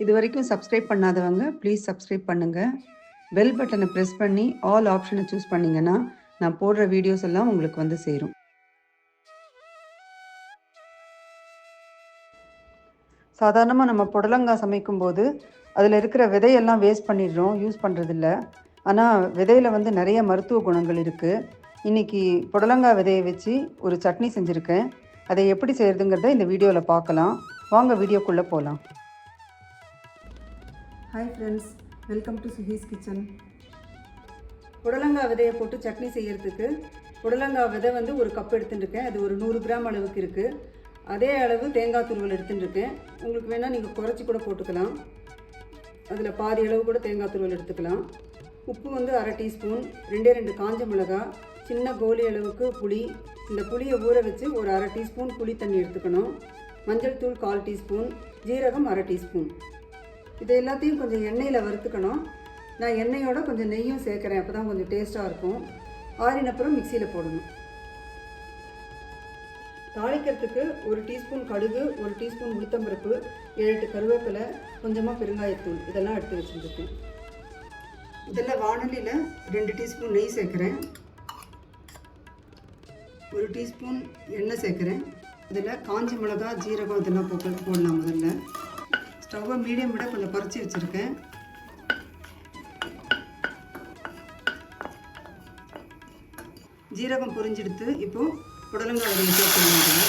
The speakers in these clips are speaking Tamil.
இது வரைக்கும் சப்ஸ்கிரைப் பண்ணாதவங்க ப்ளீஸ் சப்ஸ்கிரைப் பண்ணுங்கள் பெல் பட்டனை ப்ரெஸ் பண்ணி ஆல் ஆப்ஷனை சூஸ் பண்ணிங்கன்னா நான் போடுற வீடியோஸ் எல்லாம் உங்களுக்கு வந்து சேரும். சாதாரணமாக நம்ம புடலங்காய் சமைக்கும்போது அதில் இருக்கிற விதையெல்லாம் வேஸ்ட் பண்ணிடுறோம் யூஸ் பண்ணுறதில்ல ஆனால் விதையில் வந்து நிறைய மருத்துவ குணங்கள் இருக்குது இன்றைக்கி புடலங்காய் விதையை வச்சு ஒரு சட்னி செஞ்சுருக்கேன். அதை எப்படி செய்கிறதுங்கிறத இந்த வீடியோவில் பார்க்கலாம். வாங்க வீடியோக்குள்ளே போகலாம் hi friends welcome to Suhi's kitchen புடலங்காய் விதையை போட்டு சட்னி செய்யறதுக்கு புடலங்காய் விதை வந்து ஒரு கப் எடுத்துட்டுருக்கேன். அது ஒரு நூறு கிராம் அளவுக்கு இருக்குது அதே அளவு தேங்காய் துருவல் எடுத்துட்டுருக்கேன். உங்களுக்கு வேணால் நீங்கள் குறைச்சி கூட போட்டுக்கலாம். அதில் பாதி அளவு கூட தேங்காய் துருவல் எடுத்துக்கலாம். உப்பு வந்து அரை டீஸ்பூன் ரெண்டே ரெண்டு காஞ்ச மிளகா சின்ன கோலி அளவுக்கு புளி. இந்த புளியை ஊற வச்சு ஒரு அரை டீஸ்பூன் புளி தண்ணி எடுத்துக்கணும். மஞ்சள் தூள் கால் டீஸ்பூன் ஜீரகம் அரை டீஸ்பூன். இது எல்லாத்தையும் கொஞ்சம் எண்ணெயில் வறுத்துக்கணும். நான் எண்ணெயோட கொஞ்சம் நெய்யும் சேர்க்குறேன். அப்போ தான் கொஞ்சம் டேஸ்ட்டாக இருக்கும். ஆறினப்புறம் மிக்சியில் போடணும். தாளிக்கிறதுக்கு ஒரு டீஸ்பூன் கடுகு ஒரு டீஸ்பூன் உளுத்தம்பருப்பு ஏழு எட்டு கருவேப்பிலை கொஞ்சமாக பெருங்காயத்தூள் இதெல்லாம் எடுத்து வச்சுருக்கேன் இதில் வானலியில் ரெண்டு டீஸ்பூன் நெய் சேர்க்குறேன். ஒரு டீஸ்பூன் எண்ணெய் சேர்க்குறேன். இதில் காஞ்சி மிளகா ஜீரகம் இதெல்லாம் போட்டு போடலாம் முதல்ல. ஸ்டவ்வை மீடியம் விட கொஞ்சம் குறைச்சி வச்சுருக்கேன். ஜீரகம் பொரிஞ்செடுத்து இப்போது புடலங்காய் விதையை சேர்த்து இதில்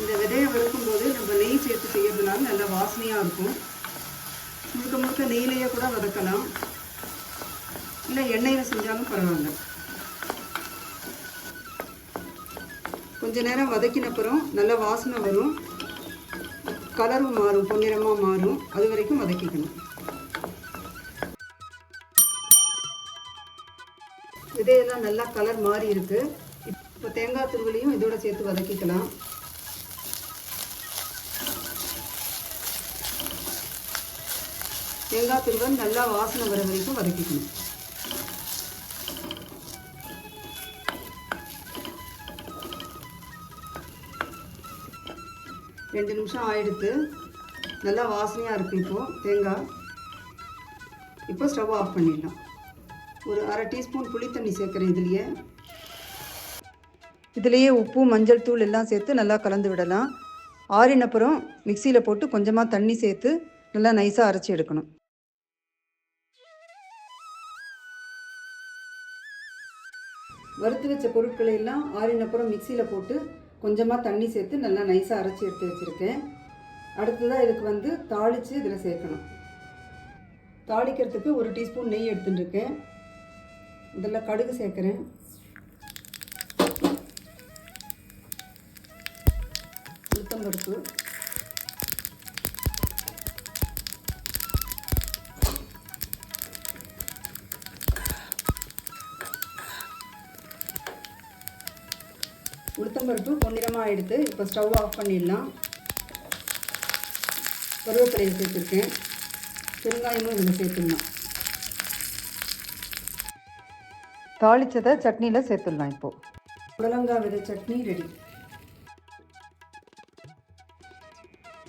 இந்த விதையை வறுக்கும்போது நம்ம நெய் சேர்த்து செய்யறதுனால நல்ல வாசனையாக இருக்கும். முழுக்க முழுக்க நெய்லேயே கூட வதக்கலாம். இல்லை எண்ணெயில் செஞ்சாலும் பரவாயில்ல. கொஞ்ச நேரம் வதக்கினப்புறம் நல்ல வாசனை வரும். கலரும் மாறும் பொன்னிறமாக மாறும். அது வரைக்கும் வதக்கிக்கணும். விதையெல்லாம் நல்லா கலர் மாறி இருக்கு. இப்போ தேங்காய் துருவலையும் இதோட சேர்த்து வதக்கிக்கலாம். தேங்காய் துருவல் நல்லா வாசனை வர வரைக்கும் வதக்கிக்கணும். ரெண்டு நிமிஷம் ஆயிடுத்து நல்லா வாசனையாக இருக்குது இப்போது தேங்காய். இப்போ ஸ்டவ் ஆஃப் பண்ணிடலாம். ஒரு அரை டீஸ்பூன் புளி தண்ணி சேர்க்குறேன் இதுலேயே. இதுலேயே உப்பு மஞ்சள் தூள் எல்லாம் சேர்த்து நல்லா கலந்து விடலாம். ஆறினப்புறம் மிக்சியில் போட்டு கொஞ்சமாக தண்ணி சேர்த்து நல்லா நைஸாக அரைச்சி எடுக்கணும். வறுத்து வச்ச பொருட்களை எல்லாம் ஆறினப்புறம் மிக்சியில் போட்டு கொஞ்சமாக தண்ணி சேர்த்து நல்லா நைஸாக அரைச்சி எடுத்து வச்சுருக்கேன். அடுத்ததாக இதுக்கு வந்து தாளித்து இதில் சேர்க்கணும். தாளிக்கிறதுக்கு ஒரு டீஸ்பூன் நெய் எடுத்துட்டுருக்கேன் இதில் கடுகு சேர்க்குறேன். உளுத்தம்பருப்பு. உளுத்தம்பருப்பு பொன்னிறமாக எடுத்து இப்போ ஸ்டவ் ஆஃப் பண்ணிடலாம். கருவேப்பிலையை சேர்த்துருக்கேன். பெருங்காயமும் இதில் சேர்த்துடலாம். தாளிச்சதை சட்னியில் சேர்த்துடலாம் இப்போது புடலங்காய் விதை சட்னி ரெடி.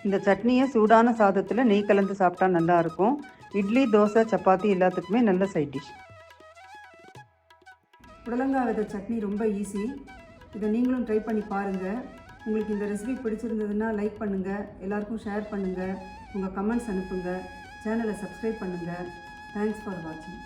இந்த சட்னியை சூடான சாதத்தில் நெய் கலந்து சாப்பிட்டா நல்லா இருக்கும். இட்லி தோசை சப்பாத்தி எல்லாத்துக்குமே நல்ல சைட் டிஷ். புடலங்காய் விதை சட்னி ரொம்ப ஈஸி. இதை நீங்களும் ட்ரை பண்ணி பாருங்கள் உங்களுக்கு இந்த ரெசிபி பிடிச்சிருந்ததுன்னா லைக் பண்ணுங்கள் எல்லாருக்கும் ஷேர் பண்ணுங்கள் உங்கள் கமெண்ட்ஸ் அனுப்புங்க. சேனலை சப்ஸ்கிரைப் பண்ணுங்கள் தேங்க்ஸ் ஃபார் வாட்சிங்